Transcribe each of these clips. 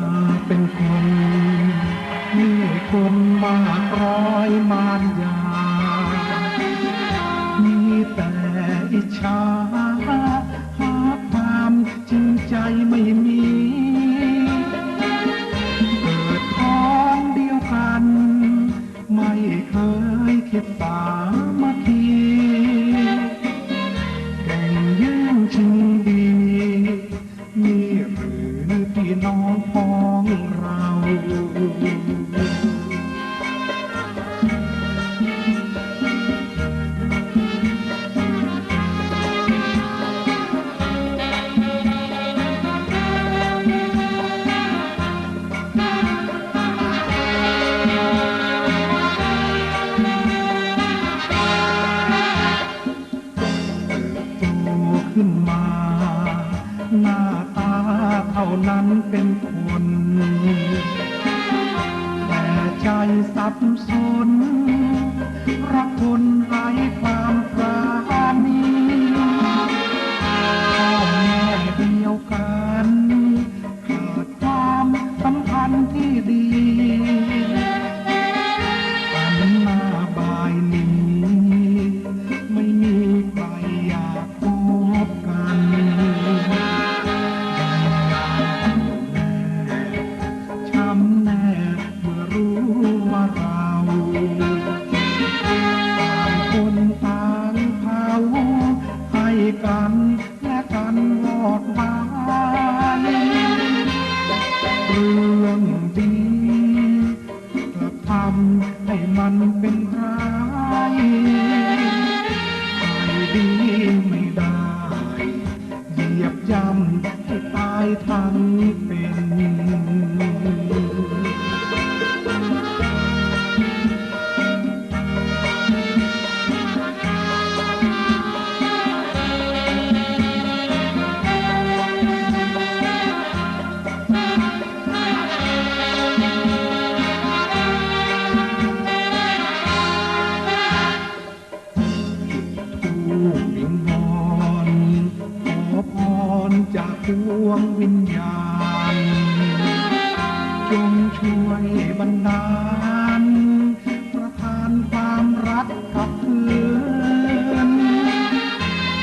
มาเป็นคนมีคนมากร้อยมารยา มีแต่อิจฉาหาความจริงใจไม่มีานั้นเป็นคน แต่ใจสับสนาย นาลประทานความรักกับเพื่อน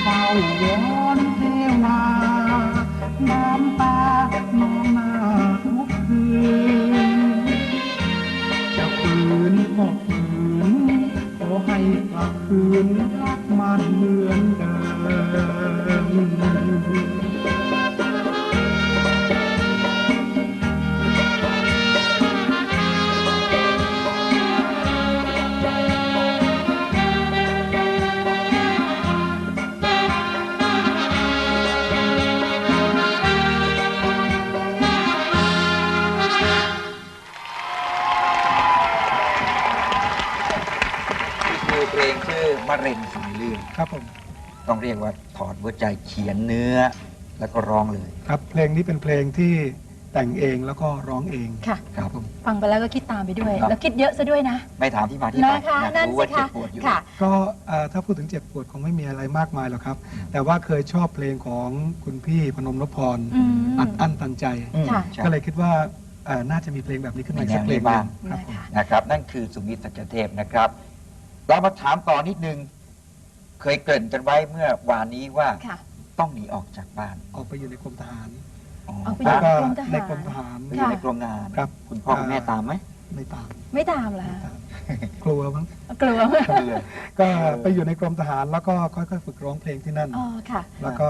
เฝ้าวอนเทวา น้ำตานองหน้าทุกคืน จะฝืนก็ฝืนขอให้กลับคืนรักมันเหมือนเดิม ผม ต้องเรียกว่าถอดหัวใจเขียนเนื้อ แล้วก็ร้องเลยครับเพลงนี้เป็นเพลงที่แต่งเองแล้วก็ร้องเองค่ะ ครับผม ฟังไปแล้วก็คิดตามไปด้วย ครับ แล้วคิดเยอะซะด้วยนะ ไม่ถามที่มาที่ไปนะคะอยากนั่นรู้สิว่าเจ็บคะปวดอยู่ ค่ะ ก็เอ่อถ้าพูดถึงเจ็บปวดคงไม่มีอะไรมากมายหรอกครับ แต่ว่าเคยชอบเพลงของคุณพี่พนมนพพรอืม อัดอั้นตันใจ อืมค่ะ ใช่ ก็เลยคิดว่าเอ่อน่าจะมีเพลงแบบนี้ขึ้นมาอีกสักเพลงหมีแนวนี้นึ่บ้างงครับผมนะคะ นะครับ นั่นคือสุมิตรสัจเทพนะครับเรามาถามต่อนิดนึง เคยเกริ่นกันไว้เมื่อวานนี้ว่าค่ะ ต้องหนีออกจากบ้านออกไปอยู่ในกรมทหาร อ๋อเอาไป แล้วก็กรมทหารในกรมทหารไปอยู่ในกรมงานครับ คุณพ่อคุณแม่ตามไหม ไม่ตามไม่ตามเหรอไม่คะตามกลัวมั้ง กลัวก็ไปอยู่ในกรมทหารแล้วก็ค่อยๆฝึกร้องเพลงที่นั่น อ๋อค่ะแล้วก็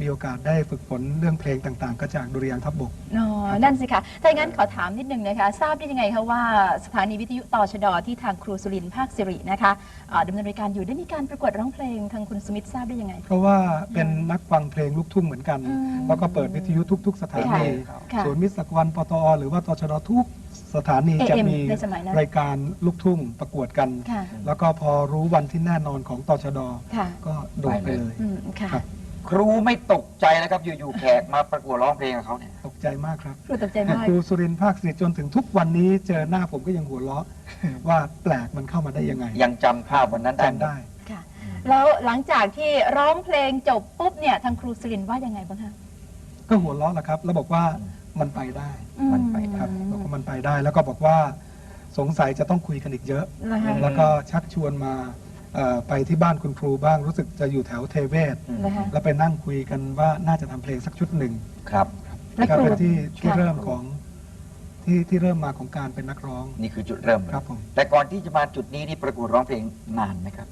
มีโอกาสได้ฝึกฝนเรื่องเพลงต่างๆ ก็จากดุริยางค์ทัพบกอ๋อนั่นสิคะถ้าอย่างนั้นขอถามนิดนึงนะคะ ทราบได้ยังไงคะว่าสถานีวิทยุต่อชดที่ทางครูสุรินทร์ภาคสิรินะคะอ่าดำเนินรายการอยู่ได้มีการประกวดร้องเพลงทางคุณสมิธทราบได้ยังไง เพราะว่าเป็นนักฟังเพลงลูกทุ่งเหมือนกัน อืมแล้วก็เปิดวิทยุทุก ๆ สถานีค่ะส่วนมิตรสักวันปตอหรือว่าตชดทุก สถานี AM จะมีในสมัยนั้น รายการลูกทุ่งประกวดกัน ค่ะ แล้วก็พอรู้วันที่แน่นอนของตชดค่ะ ก็โดดไปเลย อืม ค่ะ ครับ ครูไม่ตกใจนะครับอยู่ๆแขกมาประกวดร้องเพลงกับเขาเนี่ย ตกใจมากครับ ครูตกใจมาก ครูสุรินทร์ภาคสิทธิ์จนถึงทุกวันนี้เจอหน้าผมก็ยังหัวเราะ ว่าแปลกมันเข้ามาได้ยังไงยังจำภาพวันนั้นได้ไหมจำได้ ค่ะ แล้วหลังจากที่ร้องเพลงจบปุ๊บเนี่ย ทางครูสุรินทร์ว่ายังไงบ้างคะ ก็หัวเราะแหละครับ แล้วบอกว่ามั นไปได้มันไปครับบอกว่ามันไปได้แล้วก็บอกว่าสงสัยจะต้องคุยกันอีกเยอะ นะคะแล้วก็ชักชวนมาเอ่อไปที่บ้านคุณครูบ้างรู้สึกจะอยู่แถวเทเวศอืมนะคะ แล้วไปนั่งคุยกันว่าน่าจะทำเพลงสักชุดหนึ่งครับและก็ครูเป็นที่ที่ค่ะ เริ่มของที่ที่เริ่มมาของการเป็นนักร้องนี่คือจุดเริ่มครับผม แต่ก่อนที่จะมาจุดนี้นี่ประกวดร้องเพลงนานไหมครับ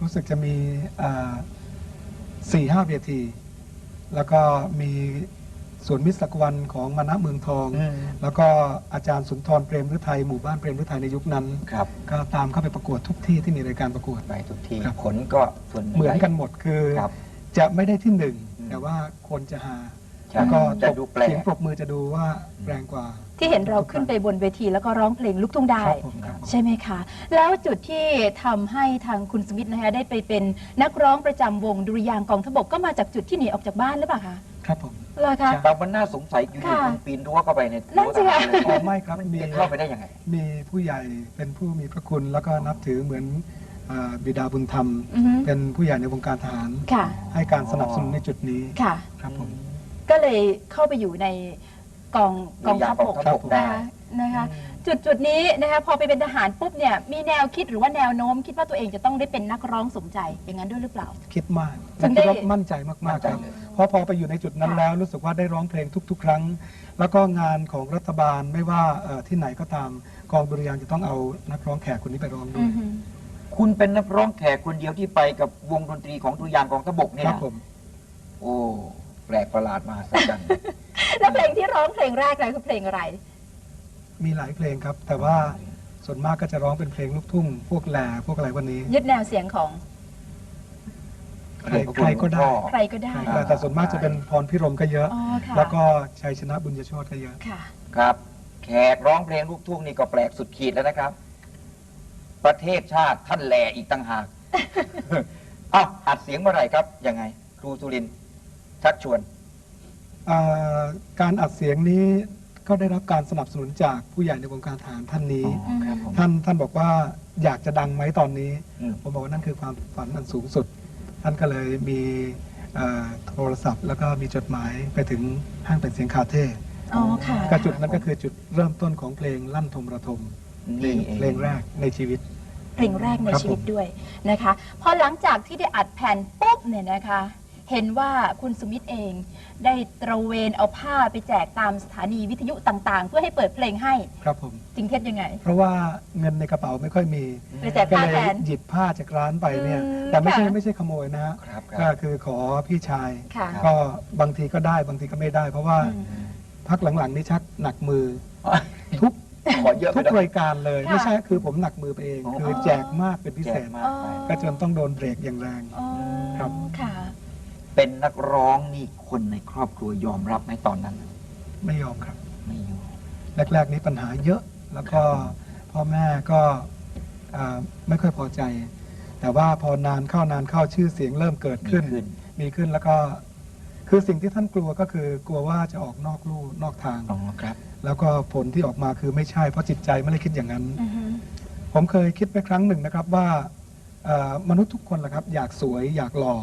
รู้สึกจะมีสี่ห้าเวที แล้วก็มี สวนมิตรสักวันของมณะเมืองทองอืมแล้วก็อาจารย์สุนทรเปรมฤทัยหมู่บ้านเปรมฤทัยในยุคนั้นครับก็ตามเข้าไปประกวดทุกที่ที่มีรายการประกวดไปทุกที่ครับผลก็ส่วนเหมือนกันหมดคือครับจะไม่ได้ที่หนึ่งอืมแต่ว่าคนจะหาใช่แล้วก็จะตบดูแปลกเสียงปรบมือจะดูว่าแรงกว่า ที่เห็นเราขึ้นไปบนเวทีแล้วก็ร้องเพลงลูกทุ่งได้ครับผมครับผมใช่ไหมคะ แล้วจุดที่ทำให้ทางคุณสมิธนะคะได้ไปเป็นนักร้องประจำวงดุริยางค์กองทพบกก็มาจากจุดที่หนีออกจากบ้านหรือเปล่าคะ ครับผมเหรอคะใช่แต่มันน่าสงสัยอยู่ค่ะๆคุณปีนรั้วเข้าไปในนั่นสิคะรั้วทหารเลยอ๋อไม่ครับมีจะเข้าไปได้ยังไง มีผู้ใหญ่เป็นผู้มีพระคุณ แล้วก็นับถือเหมือนอ่าบิดาบุญธรรม อือฮึเป็นผู้ใหญ่ในวงการทหาร ค่ะ ให้การสนับสนุนในจุดนี้ค่ะ ครับผม ก็เลยเข้าไปอยู่ในกองกองทัพบกกองทัพบกได้ นะคะนะคะ จุดจุดนี้นะคะพอไปเป็นทหารปุ๊บเนี่ยมีแนวคิดหรือว่าแนวโน้ม คิดว่าตัวเองจะต้องได้เป็นนักร้องสมใจอย่างนั้นด้วยหรือเปล่า คิดมากถึและงได้ คิดว่ามั่นใจมากๆครับมั่นใจเลย เพราะพอไปอยู่ในจุดนั้นค่ะแล้วรู้สึกว่าได้ร้องเพลงทุก ๆ ครั้ง แล้วก็งานของรัฐบาลไม่ว่าเอ่อที่ไหนก็ตามกองดุริยางค์จะต้องเอานักร้องแขกคนนี้ไปร้องด้อืวยอฮึคุณเป็นนักร้องแขกคนเดียวที่ไปกับวงดนตรีของดุริยางค์กองทพบกเนี่ยครับนะผม โอ้แปลกประหลาดมหัศจรรย์ แล้วเพลงที่ร้องเพลงแรกเลยคือเพลงอะไร มีหลายเพลงครับ แต่ว่าส่วนมากก็จะร้องเป็นเพลงลูกทุ่ง พวกแหล่พวกอะไรวันนี้ ยึดแนวเสียงของ ใครใครก็ได้ใครก็ได้ใช่แต่ส่วนมากจะเป็นพรพิรมก็เยอะ อ๋อค่ะแล้วก็ชัยชนะบุญยโชตก็เยอะ ค่ะ ครับ แขกร้องเพลงลูกทุ่งนี่ก็แปลกสุดขีดแล้วนะครับ ประเทศชาติท่านแหล่อีกต่างหากอ้าวอัดเสียงเมื่อไหร่ครับ ยังไง ครูสุรินทร์ชักชวน อ่าการอัดเสียงนี้ก็ได้รับการสนับสนุนจากผู้ใหญ่ในวงการทหารท่านนี้ อ๋อครับผม ท่านท่านบอกว่าอยากจะดังไหมตอนนี้ อืม ผมบอกว่านั่นคือความฝันอันสูงสุด ท่านก็เลยมีเอ่อโทรศัพท์ แล้วก็มีจดหมายไปถึงห้างเป็นเสียงคาเท่อ๋อค่ะก็จุดนั้นก็คือจุดเริ่มต้นของเพลงลั่นทมระทมเพลนี่งเองเพลงแรกในชีวิต เพลงแรกในครับชีวิตผมด้วยนะคะพอหลังจากที่ได้อัดแผ่นปุ๊บเนี่ยนะคะ เห็นว่าคุณสุมิตรเองได้ตระเวนเอาผ้าไปแจกตามสถานีวิทยุต่างๆ เพื่อให้เปิดเพลงให้ครับผม จริงเท็จยังไง เพราะว่าเงินในกระเป๋าไม่ค่อยมีไปแจกก็ผ้าเลยแทน หยิบผ้าจากร้านไปเนี่ย อืมแต่ไม่ใช่ค่ะ ไม่ใช่ขโมยนะฮะครับคก็รับคือขอพี่ชาย ค่ะก็บางทีก็ได้บางทีก็ไม่ได้ เพราะว่าอืม พักหลังๆนี่ชักหนักมือทุกขอเยอะไปทุกหน่อย รายการเลยค่ะ ไม่ใช่คือผมหนักมือไปเอง อ๋อ คือแจกมากเป็นพิแจเศกษมากไป ก็จนต้องโดนเบรกอย่างแรง อ๋อครับค่ะ เป็นนักร้องนี่คนในครอบครัวยอมรับไหมตอนนั้น ไม่ยอมครับ ไม่ยอม แรก ๆ นี้ปัญหาเยอะ แล้วก็พ่อแม่ก็อ่าไม่ค่อยพอใจ แต่ว่าพอนานเข้านานเข้าชื่อเสียงเริ่มเกิดมีขึ้นขึ้น มีขึ้นแล้วก็ คือสิ่งที่ท่านกลัวก็คือกลัวว่าจะออกนอกลู่นอกทาง อ๋อครับ แล้วก็ผลที่ออกมาคือไม่ใช่เพราะจิตใจไม่ได้คิดอย่างนั้น อือฮึผมเคยคิดไปครั้งหนึ่งนะครับว่าเอ่อมนุษย์ทุกคนแหละครับ อยากสวยอยากหล่อ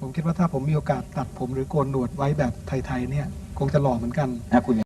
ผมคิดว่าถ้าผมมีโอกาสตัดผมหรือโกนหนวดไว้แบบไทยๆเนี่ย คงจะหล่อเหมือนกัน นะคุณ